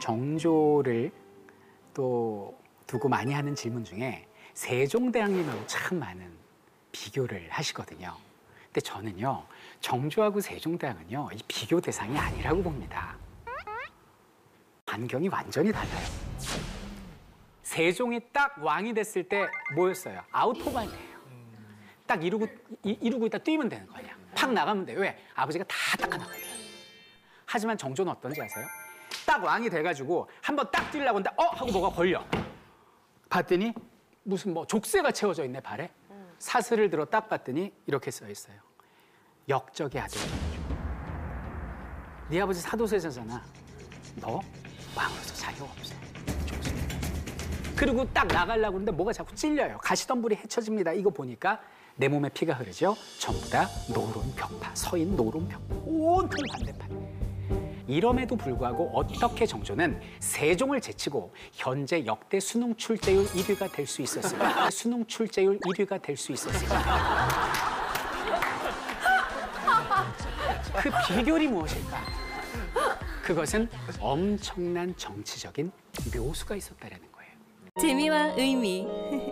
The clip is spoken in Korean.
정조를 또 두고 많이 하는 질문 중에 세종대왕님하고 참 많은 비교를 하시거든요. 근데 저는요, 정조하고 세종대왕은요, 이 비교 대상이 아니라고 봅니다. 반경이 완전히 달라요. 세종이 딱 왕이 됐을 때 뭐였어요? 아우토반이에요. 딱 이루고, 이, 이루고 있다 뛰면 되는 거 아니야. 팍 나가면 돼. 왜? 아버지가 다 닦아놨거든. 하지만 정조는 어떤지 아세요? 딱 왕이 돼가지고 한번 딱 뛰려고 하는데 어? 하고 뭐가 걸려. 봤더니 무슨 뭐 족쇄가 채워져 있네 발에. 사슬을 들어 딱 봤더니 이렇게 써 있어요. 역적의 아들. 네 아버지 사도세자잖아. 너 왕으로서 자격 없어. 조심. 그리고 딱 나가려고 하는데 뭐가 자꾸 찔려요. 가시덤불이 헤쳐집니다. 이거 보니까 내 몸에 피가 흐르죠. 전부 다 노론 벽파, 서인 노론 벽파, 온통 반대판. 이럼에도 불구하고 어떻게 정조는 세종을 제치고 현재 역대 수능 출제율 1위가 될 수 있었을까? 수능 출제율 1위가 될 수 있었을까? 그 비결이 무엇일까? 그것은 엄청난 정치적인 묘수가 있었다라는 거예요. 재미와 의미 OTBN